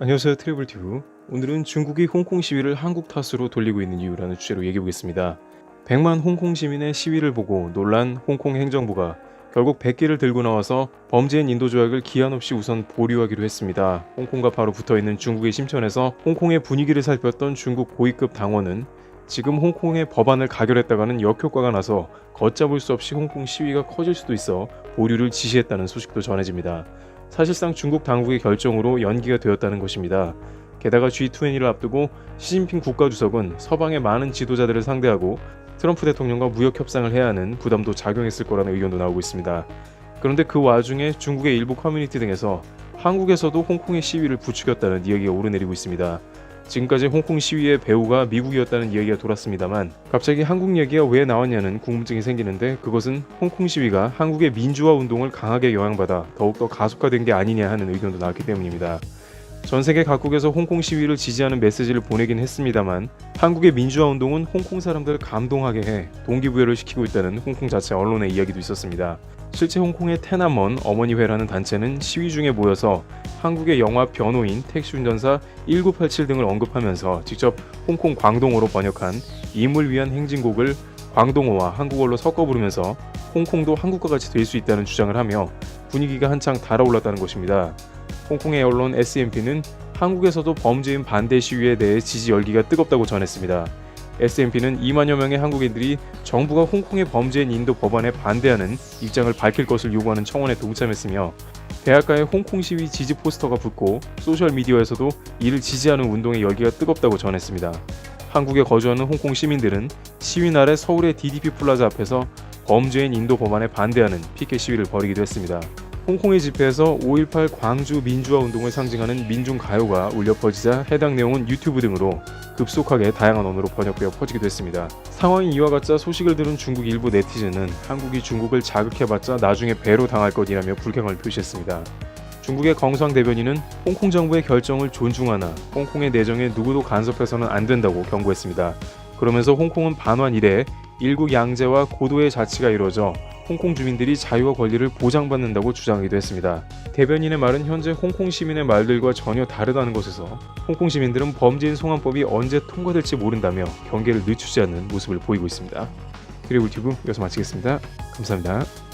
안녕하세요 트래블 튜브. 오늘은 중국이 홍콩 시위를 한국 탓으로 돌리고 있는 이유라는 주제로 얘기해 보겠습니다. 100만 홍콩 시민의 시위를 보고 놀란 홍콩 행정부가 결국 100개를 들고 나와서 범죄인 인도 조약을 기한 없이 우선 보류하기로 했습니다. 홍콩과 바로 붙어 있는 중국의 심천에서 홍콩의 분위기를 살폈던 중국 고위급 당원은 지금 홍콩의 법안을 가결했다가는 역효과가 나서 걷잡을 수 없이 홍콩 시위가 커질 수도 있어 보류를 지시했다는 소식도 전해집니다 사실상 중국 당국의 결정으로 연기가 되었다는 것입니다. 게다가 G20를 앞두고 시진핑 국가주석은 서방의 많은 지도자들을 상대하고 트럼프 대통령과 무역 협상을 해야 하는 부담도 작용했을 거라는 의견도 나오고 있습니다. 그런데 그 와중에 중국의 일부 커뮤니티 등에서 한국에서도 홍콩의 시위를 부추겼다는 이야기가 오르내리고 있습니다. 지금까지 홍콩 시위의 배후가 미국이었다는 이야기가 돌았습니다만 갑자기 한국 얘기가 왜 나왔냐는 궁금증이 생기는데 그것은 홍콩 시위가 한국의 민주화 운동을 강하게 영향받아 더욱더 가속화된 게 아니냐 하는 의견도 나왔기 때문입니다. 전 세계 각국에서 홍콩 시위를 지지하는 메시지를 보내긴 했습니다만 한국의 민주화 운동은 홍콩 사람들을 감동하게 해 동기부여를 시키고 있다는 홍콩 자체 언론의 이야기도 있었습니다. 실제 홍콩의 테나먼 어머니회라는 단체는 시위 중에 모여서 한국의 영화 변호인, 택시 운전사 1987 등을 언급하면서 직접 홍콩 광동어로 번역한 임을 위한 행진곡을 광동어와 한국어로 섞어 부르면서 홍콩도 한국과 같이 될 수 있다는 주장을 하며 분위기가 한창 달아올랐다는 것입니다. 홍콩의 언론 SMP는 한국에서도 범죄인 반대 시위에 대해 지지 열기가 뜨겁다고 전했습니다. SMP는 2만여 명의 한국인들이 정부가 홍콩의 범죄인 인도 법안에 반대하는 입장을 밝힐 것을 요구하는 청원에 동참했으며 대학가에 홍콩 시위 지지 포스터가 붙고 소셜 미디어에서도 이를 지지하는 운동의 열기가 뜨겁다고 전했습니다. 한국에 거주하는 홍콩 시민들은 시위 날에 서울의 DDP 플라자 앞에서 범죄인 인도 법안에 반대하는 피켓 시위를 벌이기도 했습니다. 홍콩의 집회에서 5.18 광주 민주화 운동을 상징하는 민중 가요가 울려 퍼지자 해당 내용은 유튜브 등으로 급속하게 다양한 언어로 번역되어 퍼지기도 했습니다. 상황이 이와 같자 소식을 들은 중국 일부 네티즌은 한국이 중국을 자극해봤자 나중에 배로 당할 것이라며 불쾌감을 표시했습니다. 중국의 정상 대변인은 홍콩 정부의 결정을 존중하나 홍콩의 내정에 누구도 간섭해서는 안 된다고 경고했습니다. 그러면서 홍콩은 반환 이래 일국 양제와 고도의 자치가 이루어져 홍콩 주민들이 자유와 권리를 보장받는다고 주장하기도 했습니다. 대변인의 말은 현재 홍콩 시민의 말들과 전혀 다르다는 것에서 홍콩 시민들은 범죄인 송환법이 언제 통과될지 모른다며 경계를 늦추지 않는 모습을 보이고 있습니다. 트리블 튜브 여기서 마치겠습니다. 감사합니다.